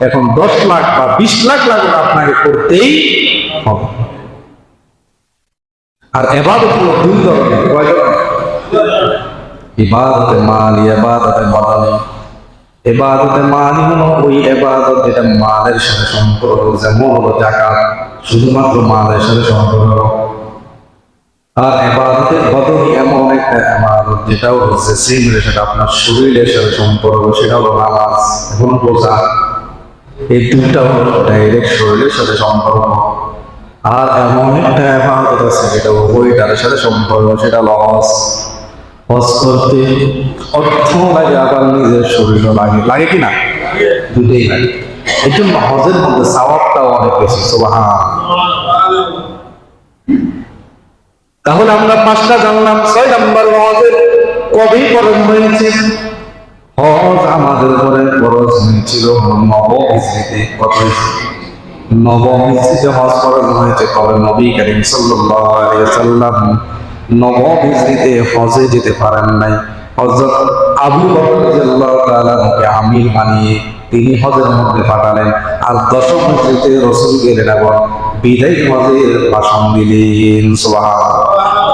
এখন দশ লাখ বা বিশ লাখ লাগুন আপনাকে করতেই হবে। আর এবাদত হলো দুই ধরনের, কয় এবাদতে হলো ওই এবাদত যেটা মালের সাথে সম্পর্ক যেমন হলো জাকাত শুধুমাত্র মালের সাথে সম্পর্ক আর এবাদতের এমন একটা এবাদত যেটাও হচ্ছে সিমরে সেটা আপনার শরীরের সাথে সম্পর্ক সেটা হলো নামাজ, এখন বোঝা এই দুইটা হলো ডাইরেক্ট শরীরের সাথে সম্পর্ক। আর এমন একটা এবাদত আছে যেটা উভয়টার সাথে সম্পর্ক, সেটা লস হজ। করতে অর্থ লাগে, আবার নিজের শরীরও লাগে। লাগে কি না? দুটোই লাগে। এই জন্য হজের মধ্যে সাওয়াবটাও অনেক বেশি সোবাহা তাহলে আমরা পাঁচটা জানলাম, ছয় নাম্বার হজের কবে ফরজ হয়েছে? হজ আমাদের উপরে ফরজ হয়েছিল নবম হিজরিতে কত নবম হিজরিতে হজ ফরজ হয়েছে কবে? নবী করিম সাল্লাল্লাহু আলাইহি সাল্লাম নবম হিজরিতে হজে যেতে পারেন নাই। হযরত আবু বকর রাদিয়াল্লাহু আমির বানিয়ে তিনি হজের মধ্যে পাঠালেন। আর দশম হিজরিতে রাসূল গেলেন এবং বিদায় হজের ভাষণ দিলেন। সুবহানাল্লাহ।